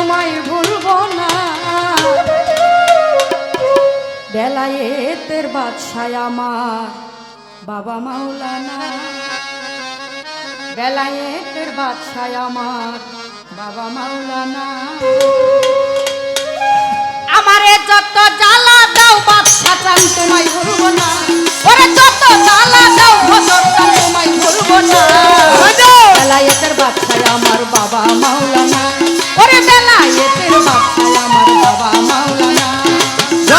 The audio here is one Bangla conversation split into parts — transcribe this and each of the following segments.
তোমায় ভুলব না। বেলায়েতের বাদশায় আমার বাবা মাওলানা। বেলায়েতের বাদশায় আমার বাবা মাওলানা। আমারে যত জ্বালা দাও বাদশা চান তোমায়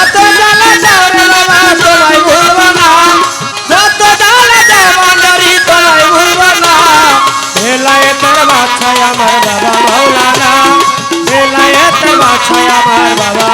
যত জলে যাও বাবা তোমায় ভুলব না। যত জলে যাও মন্ডারি তোমায় ভুলব না। হেলায় তোর মাথায় আমার বাবা মাওলানা হেলায় তোর মাথায় আমার বাবা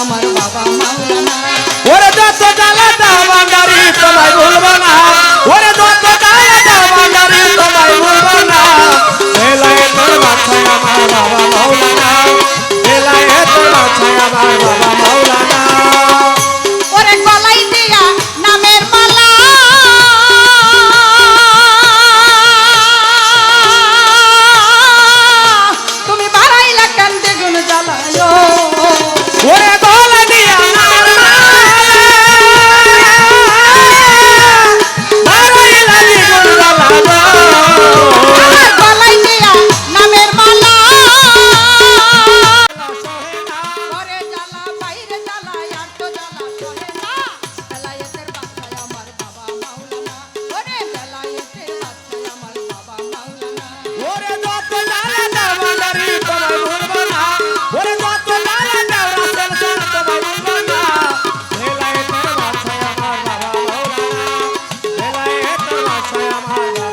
আমার বাবা মা I'm high.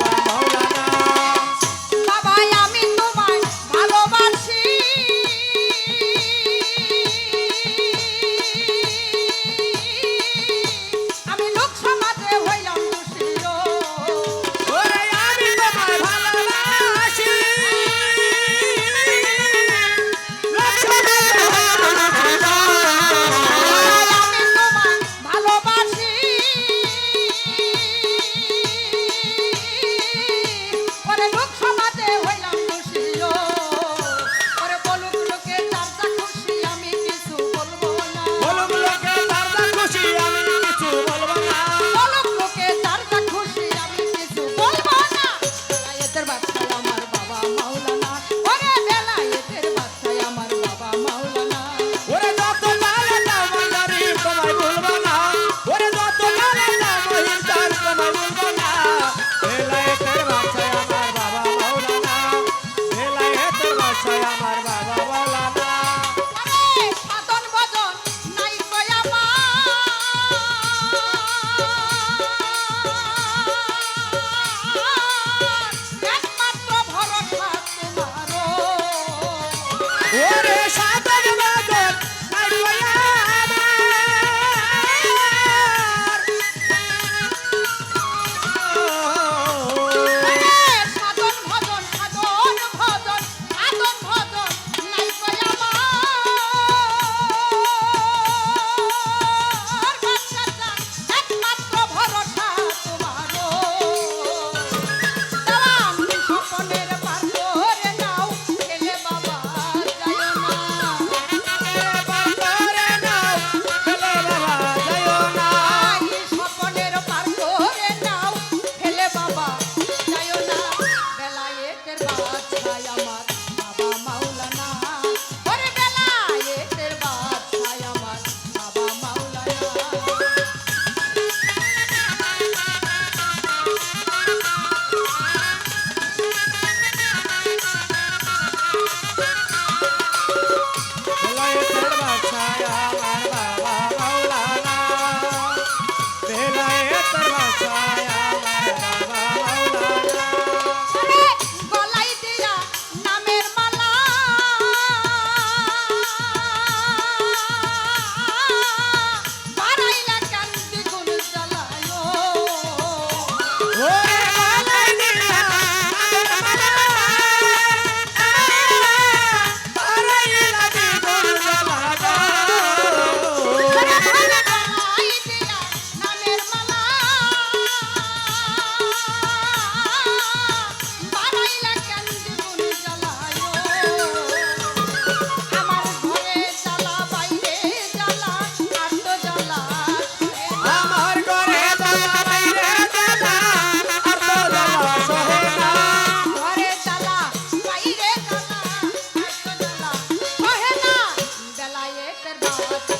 啊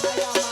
我呀